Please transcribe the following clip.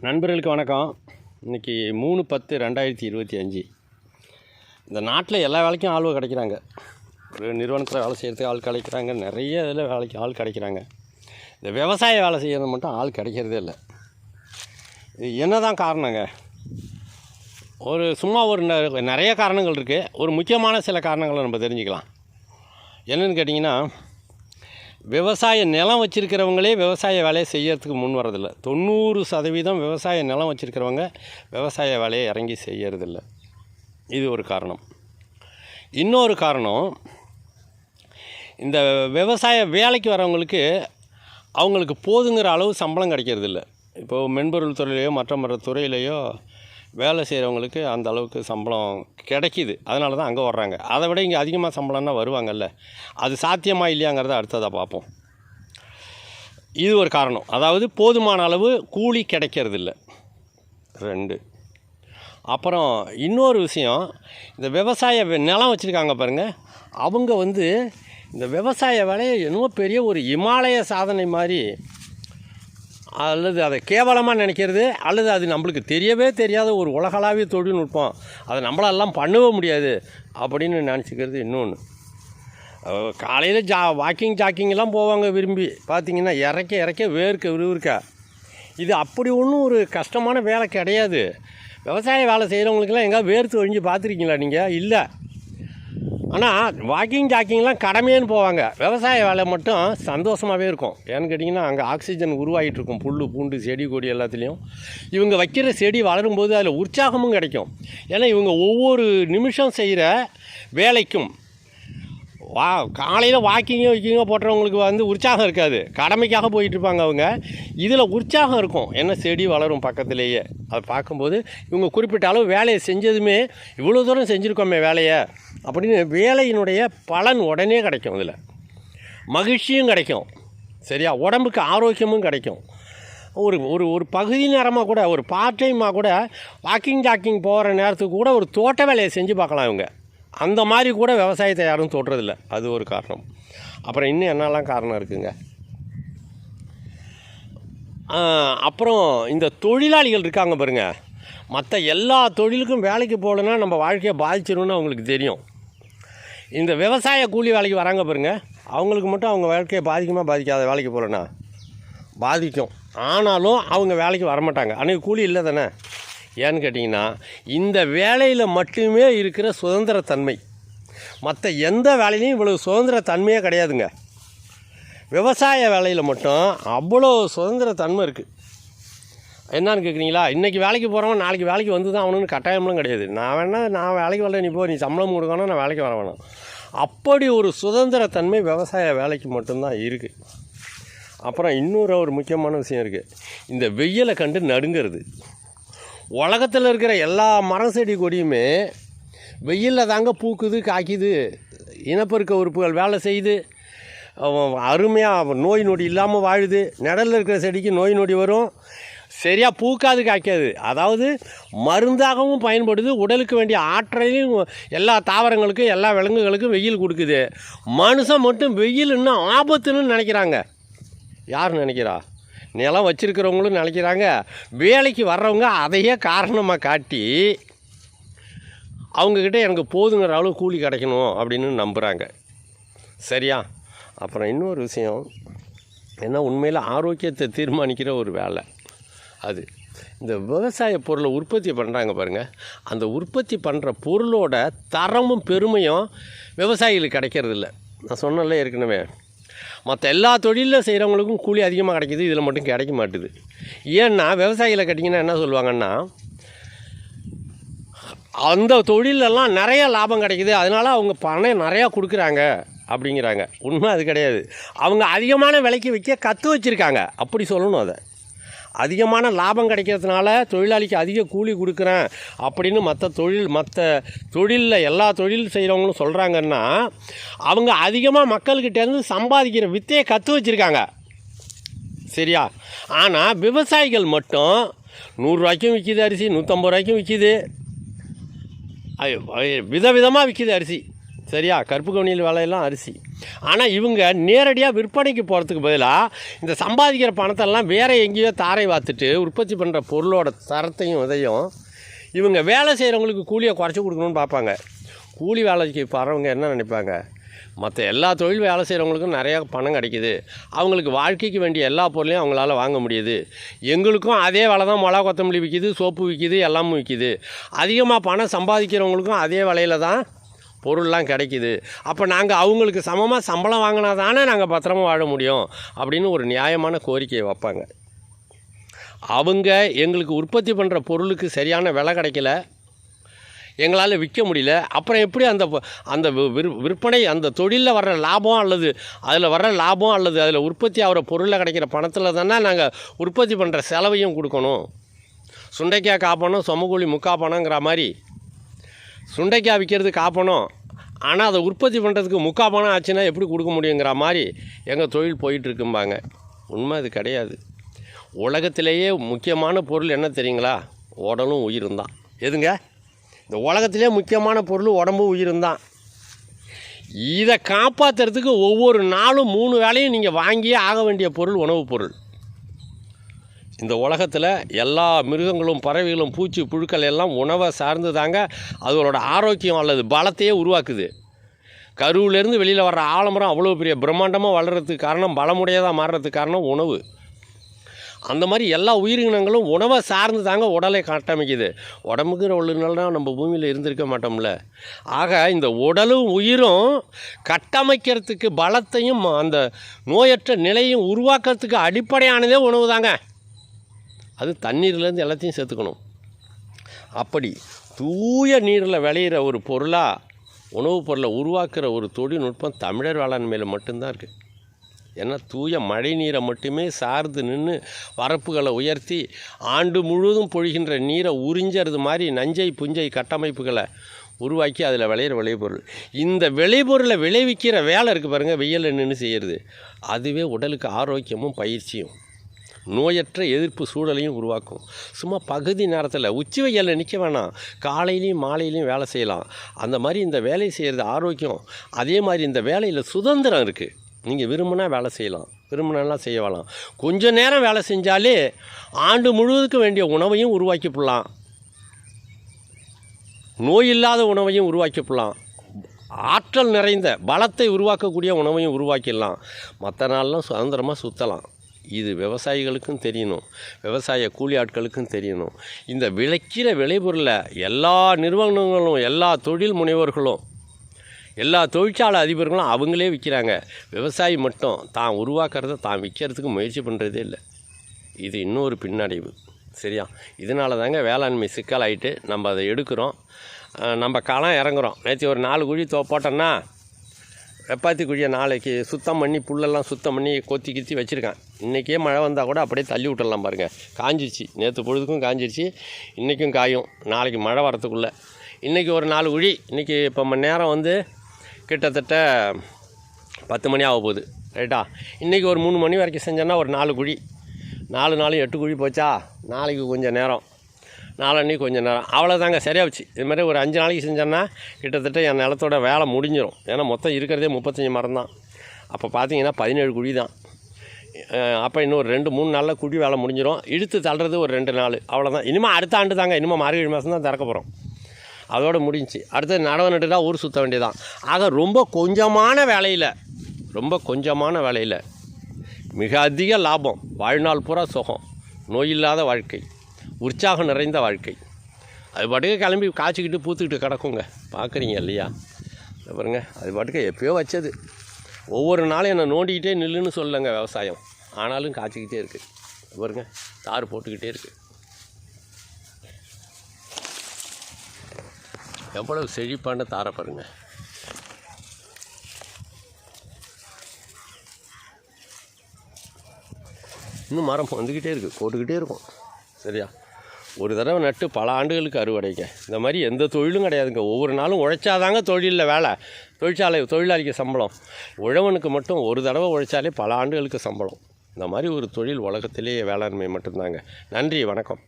நண்பர்களுக்கு வணக்கம். இன்றைக்கி மூணு பத்து ரெண்டாயிரத்தி இருபத்தி அஞ்சு. இந்த நாட்டில் எல்லா வேலைக்கும் ஆள் கிடைக்கிறாங்க. ஒரு நிறுவனத்தில் வேலை செய்கிறதுக்கு ஆள் கிடைக்கிறாங்க. நிறைய இதில் வேலைக்கு ஆள் கிடைக்கிறாங்க. இந்த விவசாய வேலை செய்கிறது மட்டும் ஆள் கிடைக்கிறதே இல்லை. இது என்ன தான் காரணங்க? ஒரு சும்மா ஒரு ந- நிறைய காரணங்கள் இருக்குது ஒரு முக்கியமான சில காரணங்களை நம்ம தெரிஞ்சுக்கலாம். என்னென்னு கேட்டிங்கன்னா விவசாய நிலம் வச்சுருக்கிறவங்களே விவசாய வேலையை செய்யறதுக்கு முன் வரதில்ல தொண்ணூறு சதவீதம் விவசாய நிலம் வச்சுருக்கிறவங்க விவசாய வேலையை இறங்கி செய்யறதில்ல. இது ஒரு காரணம். இன்னொரு காரணம் இந்த விவசாய வேலைக்கு வரவங்களுக்கு அவங்களுக்கு போதுங்கிற அளவு சம்பளம் கிடைக்கிறதில்ல. இப்போது மென்பொருள் துறையிலையோ மற்ற மற்ற துறையிலையோ வேலை செய்கிறவங்களுக்கு அந்த அளவுக்கு சம்பளம் கிடைக்கிது. அதனால தான் அங்கே வர்றாங்க. அதை விட இங்கே அதிகமாக சம்பளம்னா வருவாங்கல்ல. அது சாத்தியமா இல்லையாங்கிறத அடுத்ததாக பார்ப்போம். இது ஒரு காரணம். அதாவது போதுமான அளவு கூலி கிடைக்கிறதில்ல. ரெண்டு. அப்புறம் இன்னொரு விஷயம். இந்த விவசாய நிலம் வச்சுருக்காங்க பாருங்கள் அவங்க வந்து இந்த விவசாய வேலையை என்னமோ பெரிய ஒரு இமாலய சாதனை மாதிரி அல்லது அதை கேவலமாக நினைக்கிறது அல்லது அது நம்மளுக்கு தெரியவே தெரியாத ஒரு உலகளாவிய தொழில்நுட்பம். அதை நம்மளெல்லாம் பண்ணவே முடியாது அப்படின்னு நினச்சிக்கிறது இன்னொன்று காலையில் ஜா வாக்கிங் ஜாக்கிங்லாம் போவாங்க விரும்பி. பார்த்தீங்கன்னா இறக்க இறக்க வேர்க்க விறுவிற்க இது அப்படி ஒன்றும் ஒரு கஷ்டமான வேலை கிடையாது. விவசாய வேலை செய்கிறவங்களுக்கெல்லாம் எங்கேயாவது வேர்த்து ஒழிஞ்சு பார்த்துருக்கீங்களா நீங்கள் இல்லை. ஆனால் வாக்கிங் ஜாக்கிங்லாம் கடமைன்னு போவாங்க. விவசாய வேலை மட்டும் சந்தோஷமாகவே இருக்கும். ஏன்னு கேட்டிங்கன்னா அங்கே ஆக்சிஜன் உருவாகிட்டு இருக்கும். புல் பூண்டு செடி கொடி எல்லாத்துலேயும். இவங்க வைக்கிற செடி வளரும்போது அதில் உற்சாகமும் கிடைக்கும். ஏன்னா இவங்க ஒவ்வொரு நிமிஷம் செய்கிற வேலைக்கும் வா காலையில் வாக்கிங்கோ வைக்கிங்கோ போட்டுறவங்களுக்கு வந்து உற்சாகம் இருக்காது. கடமைக்காக போயிட்டுருப்பாங்க அவங்க. இதில் உற்சாகம் இருக்கும். என்ன செடி வளரும் பக்கத்துலேயே. அதை பார்க்கும்போது இவங்க குறிப்பிட்ட அளவு வேலையை செஞ்சதுமே இவ்வளோ தூரம் செஞ்சுருக்கோமே வேலையை அப்படின்னு வேலையினுடைய பலன் உடனே கிடைக்கும் இதில். மகிழ்ச்சியும் கிடைக்கும். சரியா? உடம்புக்கு ஆரோக்கியமும் கிடைக்கும். ஒரு ஒரு ஒரு பகுதி நேரமாக கூட ஒரு பார்ட் டைமாக கூட வாக்கிங் ஜாக்கிங் போகிற நேரத்துக்கு கூட ஒரு தோட்ட வேலையை செஞ்சு பார்க்கலாம் இவங்க. அந்த மாதிரி கூட விவசாயத்தை யாரும் தொடுறதில்ல அது ஒரு காரணம். அப்புறம் இன்னும் என்னெல்லாம் காரணம் இருக்குங்க? அப்புறம் இந்த தொழிலாளிகள் இருக்காங்க பாருங்க. மற்ற எல்லா தொழிலுக்கும் வேலைக்கு போகலன்னா நம்ம வாழ்க்கையை பாதிச்சிரும்னு அவங்களுக்கு தெரியும். இந்த விவசாய கூலி வேலைக்கு வராங்க பாருங்க. அவங்களுக்கு மட்டும் அவங்க வாழ்க்கையை பாதிக்குமா பாதிக்காத வேலைக்கு போகலன்னா பாதிக்கும். ஆனாலும் அவங்க வேலைக்கு வரமாட்டாங்க. அன்றைக்கி கூலி இல்லை தானே? ஏன்னு கேட்டிங்கன்னா இந்த வேலையில் மட்டுமே இருக்கிற சுதந்திரத்தன்மை. மற்ற எந்த வேலையிலையும் இவ்வளவு சுதந்திரத்தன்மையே கிடையாதுங்க. விவசாய வேலையில் மட்டும் அவ்வளோ சுதந்திரத்தன்மை இருக்குது என்னான்னு கேட்குறீங்களா இன்றைக்கி வேலைக்கு போகிறவன் நாளைக்கு வேலைக்கு வந்து தான் அவனுன்னு கட்டாயம்லாம் கிடையாது. நான் வேணா நான் வேலைக்கு வரல நீ போ நீ சம்பளம் கொடுக்கணும் நான் வேலைக்கு வர வேணாம். அப்படி ஒரு சுதந்திரத்தன்மை விவசாய வேலைக்கு மட்டும்தான் இருக்குது அப்புறம் இன்னொரு ஒரு முக்கியமான விஷயம் இருக்குது இந்த வெயிலை கண்டு நடுங்கிறது. உலகத்தில் இருக்கிற எல்லா மரம் செடி கொடியுமே வெயிலில் தாங்க பூக்குது காய்க்குது. இனப்பெருக்க உறுப்புகள் வேலை செய்யுது. அருமையாக நோய் நொடி இல்லாமல் வாழுது. நிழல்ல இருக்கிற செடிக்கு நோய் நொடி வரும். சரியாக பூக்காது காய்க்காது. அதாவது மருந்தாகவும் பயன்படுது. உடலுக்கு வேண்டிய ஆற்றலையும் எல்லா தாவரங்களுக்கும் எல்லா விலங்குகளுக்கும் வெயில் கொடுக்குது. மனுஷன் மட்டும் வெயில் இன்னும் ஆபத்துன்னு நினைக்கிறாங்க. யார் நினைக்கிறா? நிலம் வச்சுருக்கிறவங்களும் நினைக்கிறாங்க. வேலைக்கு வர்றவங்க அதையே காரணமாக காட்டி அவங்கக்கிட்ட எனக்கு போதுங்கிற அளவு கூலி கிடைக்கணும் அப்படின்னு நம்புகிறாங்க சரியா? அப்புறம் இன்னொரு விஷயம் என்ன உண்மையில் ஆரோக்கியத்தை தீர்மானிக்கிற ஒரு வேலை. அது இந்த விவசாய பொருளை உற்பத்தி பண்ணுறாங்க பாருங்கள் அந்த உற்பத்தி பண்ணுற பொருளோட தரமும் பெருமையும் விவசாயிகளுக்கு கிடைக்கிறதில்ல. நான் சொன்னல ஏற்கனவே. மற்ற எல்லா தொழிலில் செய்கிறவங்களுக்கும் கூலி அதிகமாக கிடைக்கிது இதில் மட்டும் கிடைக்க மாட்டுது. ஏன்னா விவசாயிகளை கேட்டிங்கன்னா என்ன சொல்லுவாங்கன்னா அந்த தொழிலெல்லாம் நிறைய லாபம் கிடைக்கிது அதனால் அவங்க பணம் நிறையா கொடுக்குறாங்க அப்படிங்கிறாங்க. உண்மை அது கிடையாது. அவங்க அதிகமான விலைக்கு விற்க கற்று வச்சுருக்காங்க. அப்படி சொல்லணும் அதை. அதிகமான லாபம் கிடைக்கிறதுனால தொழிலாளிக்கு அதிக கூலி கொடுக்குறேன் அப்படின்னு மற்ற தொழில் மற்ற தொழிலில் எல்லா தொழில் செய்கிறவங்களும் சொல்கிறாங்கன்னா அவங்க அதிகமாக மக்கள்கிட்டேருந்து சம்பாதிக்கிற வித்தையை கற்று வச்சுருக்காங்க. சரியா? ஆனால் விவசாயிகள் மட்டும் நூறுரூவாய்க்கும் விற்கிது அரிசி நூற்றம்பது ரூபாய்க்கும் விற்கிது விதவிதமாக விற்கிது அரிசி. சரியா? கருப்பு கவனியில் வேலையெல்லாம் அரிசி. ஆனால் இவங்க நேரடியாக விற்பனைக்கு போகிறதுக்கு பதிலாக இந்த சம்பாதிக்கிற பணத்தெல்லாம் வேறு எங்கேயோ தாரை வாத்துட்டு உற்பத்தி பண்ணுற பொருளோட தரத்தையும் இதையும் இவங்க வேலை செய்கிறவங்களுக்கு கூலியை குறைச்சி கொடுக்கணும்னு பார்ப்பாங்க. கூலி வேலைக்கு போகிறவங்க என்ன நினைப்பாங்க? மற்ற எல்லா தொழில் வேலை செய்கிறவங்களுக்கும் நிறையா பணம் கிடைக்கிது. அவங்களுக்கு வாழ்க்கைக்கு வேண்டிய எல்லா பொருளையும் அவங்களால வாங்க முடியுது. எங்களுக்கும் அதே வேலை தான் மிளகா கொத்தமல்லி விற்கிது சோப்பு விற்கிது எல்லாமும் விற்கிது அதிகமாக பணம் சம்பாதிக்கிறவங்களுக்கும் அதே விலையில தான் பொருள்லாம் கிடைக்குது. அப்போ நாங்கள் அவங்களுக்கு சமமாக சம்பளம் வாங்கினா தானே நாங்கள் பத்திரமா வாழ முடியும் அப்படின்னு ஒரு நியாயமான கோரிக்கையை வைப்பாங்க. அவங்க எங்களுக்கு உற்பத்தி பண்ணுற பொருளுக்கு சரியான விலை கிடைக்கல. எங்களால் விற்க முடியல. அப்புறம் எப்படி அந்த அந்த விற்- விற்பனை அந்த தொழிலில் வர்ற லாபம் அல்லது அதில் வர்ற லாபம் அல்லது அதில் உற்பத்தி ஆகிற பொருளில் கிடைக்கிற பணத்தில் தானே நாங்கள் உற்பத்தி பண்ணுற செலவையும் கொடுக்கணும். சுண்டைக்காய் காப்பணும் சொமக்கூலி முக்கா பணங்கிற மாதிரி சுண்டைக்காய் விற்கிறது காப்பணும். ஆனால் அதை உற்பத்தி பண்ணுறதுக்கு முக்கா பணம் ஆச்சுன்னா எப்படி கொடுக்க முடியுங்கிற மாதிரி எங்கள் தொழில் போயிட்டுருக்கும்பாங்க. உண்மை அது கிடையாது. உலகத்திலேயே முக்கியமான பொருள் என்ன தெரியுங்களா? உடலும் உயிரும் தான். எதுங்க? இந்த உலகத்திலே முக்கியமான பொருள் உடம்பு உயிரும் தான். இதை காப்பாற்றுறதுக்கு ஒவ்வொரு நாளும் மூணு வேலையும் நீங்கள் வாங்கியே ஆக வேண்டிய பொருள் உணவுப் பொருள். இந்த உலகத்தில் எல்லா மிருகங்களும் பறவைகளும் பூச்சி புழுக்கள் எல்லாம் உணவை சார்ந்து தாங்க அதுகளோட ஆரோக்கியம் அல்லது பலத்தையே உருவாக்குது. கருவிலேருந்து வெளியில் வர்ற ஆலமரம் அவ்வளோ பெரிய பிரம்மாண்டமாக வளர்கிறதுக்கு காரணம் பலமுடையதாக மாறுறதுக்கு காரணம் உணவு. அந்த மாதிரி எல்லா உயிரினங்களும் உணவை சார்ந்து தாங்க உடலை கட்டமைக்குது. உடம்புங்கிற ஒழுங்குனா நம்ம பூமியில் இருந்திருக்க மாட்டோம்ல. ஆக இந்த உடலும் உயிரும் கட்டமைக்கிறதுக்கு பலத்தையும் அந்த நோயற்ற நிலையும் உருவாக்குறதுக்கு அடிப்படையானதே உணவு தாங்க அது தண்ணீர்லேருந்து எல்லாத்தையும் சேர்த்துக்கணும். அப்படி தூய நீரில் விளையிற ஒரு பொருளாக உணவுப் பொருளை உருவாக்குற ஒரு தொழில்நுட்பம் தமிழர் வேளாண்மையில் மட்டும்தான் இருக்குது ஏன்னா தூய மழை நீரை மட்டுமே சார்ந்து நின்று வரப்புகளை உயர்த்தி ஆண்டு முழுவதும் பொழிகின்ற நீரை உறிஞ்சறது மாதிரி நஞ்சை புஞ்சை கட்டமைப்புகளை உருவாக்கி அதில் விளையிற விளைபொருள். இந்த விளைபொருளை விளைவிக்கிற வேலை இருக்குது பாருங்கள் வெயிலில் நின்று செய்கிறது அதுவே உடலுக்கு ஆரோக்கியமும் பயிற்சியும். நோயற்ற எதிர்ப்பு சூழலையும் உருவாக்கும். சும்மா பகுதி நேரத்தில் உச்சி வெயிலில் நிற்க வேணாம். காலையிலையும் மாலையிலையும் வேலை செய்யலாம். அந்த மாதிரி இந்த வேலை செய்கிறது ஆரோக்கியம். அதே மாதிரி இந்த வேலையில் சுதந்திரம் இருக்குது நீங்கள் விரும்பினா வேலை செய்யலாம். விரும்பினாலாம் செய்ய கொஞ்சம் நேரம் வேலை செஞ்சாலே ஆண்டு முழுவதுக்கு வேண்டிய உணவையும் உருவாக்கிப்படலாம். நோய் இல்லாத உணவையும் உருவாக்கிப்படலாம். ஆற்றல் நிறைந்த பலத்தை உருவாக்கக்கூடிய உணவையும் உருவாக்கிடலாம். மற்ற நாள்லாம் சுதந்திரமாக சுற்றலாம் இது விவசாயிகளுக்கும் தெரியணும். விவசாய கூலி ஆட்களுக்கும் தெரியணும். இந்த விளைக்கிற விளைபொருளை எல்லா நிறுவனங்களும் எல்லா தொழில் முனைவோர்களும் எல்லா தொழிற்சாலை அதிபர்களும் அவங்களே விற்கிறாங்க விவசாயி மட்டும் தான் உருவாக்குறத தான் விற்கிறதுக்கு முயற்சி பண்ணுறதே இல்லை. இது இன்னொரு பின்னடைவு. சரியா? இதனால தாங்க வேளாண்மை சிக்கல் ஆகிட்டு நம்ம அதை எடுக்கிறோம். நம்ம களம் இறங்குறோம். நேற்று ஒரு நாலு குழி தோ போட்டோன்னா வெப்பாத்தி குழியை நாளைக்கு சுத்தம் பண்ணி புல்லெல்லாம் சுத்தம் பண்ணி கொத்தி கித்தி வச்சுருக்கேன். இன்றைக்கே மழை வந்தால் கூட அப்படியே தள்ளி விட்டுடலாம் பாருங்கள் காஞ்சிருச்சு. நேற்று பொழுதுக்கும் காஞ்சிருச்சு. இன்றைக்கும் காயும். நாளைக்கு மழை வரத்துக்குள்ளே. இன்றைக்கி ஒரு நாலு குழி. இன்றைக்கி இப்போ மணி நேரம் வந்து கிட்டத்தட்ட பத்து மணி ஆக போகுது. ரைட்டா? இன்றைக்கி ஒரு மூணு மணி வரைக்கும் செஞ்சோன்னா ஒரு நாலு குழி. நாலு நாலு எட்டு குழி போச்சா? நாளைக்கு கொஞ்சம் நேரம். நாளன்னைக்கு கொஞ்சம் நேரம். அவ்வளோதாங்க சரியாக வச்சு இது மாதிரி ஒரு அஞ்சு நாளைக்கு செஞ்சோன்னா கிட்டத்தட்ட என் நிலத்தோட வேலை முடிஞ்சிடும் ஏன்னா மொத்தம் இருக்கிறதே முப்பத்தஞ்சு மரம் தான். அப்போ பார்த்தீங்கன்னா பதினேழு குழி தான். அப்போ இன்னும் ஒரு ரெண்டு மூணு நாளில் குழி வேலை முடிஞ்சிடும் இழுத்து தள்ளுறது ஒரு ரெண்டு நாள். அவ்வளோதான் இனிமேல் அடுத்த ஆண்டு தாங்க. இனிமேல் மார்கழி மாதம் தான் திறக்க போகிறோம் அதோட முடிஞ்சு. அடுத்தது நடவு நட்டுட்டா ஊர் சுற்ற வேண்டியதான் ஆக ரொம்ப கொஞ்சமான வேலையில் ரொம்ப கொஞ்சமான வேலையில் மிக அதிக லாபம். வாழ்நாள் பூரா சுகம். நோயில்லாத வாழ்க்கை. உற்சாகம் நிறைந்த வாழ்க்கை. அது பாட்டுக்கு கிளம்பி காய்ச்சிக்கிட்டு பூத்துக்கிட்டு கிடக்குங்க. பார்க்குறீங்க இல்லையா? பாருங்க. அது பாட்டுக்கு எப்பயோ வச்சது. ஒவ்வொரு நாளும் என்னை நோண்டிக்கிட்டே நில்லுன்னு சொல்லலைங்க விவசாயம். ஆனாலும் காய்ச்சிக்கிட்டே இருக்குது பாருங்க. தார் போட்டுக்கிட்டே இருக்குது எவ்வளவு செழிப்பான தாரை பாருங்க. இன்னும் மரம் வந்துக்கிட்டே இருக்குது போட்டுக்கிட்டே இருக்கும். சரியா? ஒரு தடவை நட்டு பல ஆண்டுகளுக்கு அறுவடைங்க. இந்த மாதிரி எந்த தொழிலும் கிடையாதுங்க. ஒவ்வொரு நாளும் உழைச்சாதாங்க தொழிலில் வேலை. தொழிற்சாலை தொழிலாளிக்கு சம்பளம். உழவனுக்கு மட்டும் ஒரு தடவை உழைச்சாலே பல ஆண்டுகளுக்கு சம்பளம். இந்த மாதிரி ஒரு தொழில் உலகத்திலேயே வேளாண்மை மட்டும்தாங்க. நன்றி வணக்கம்.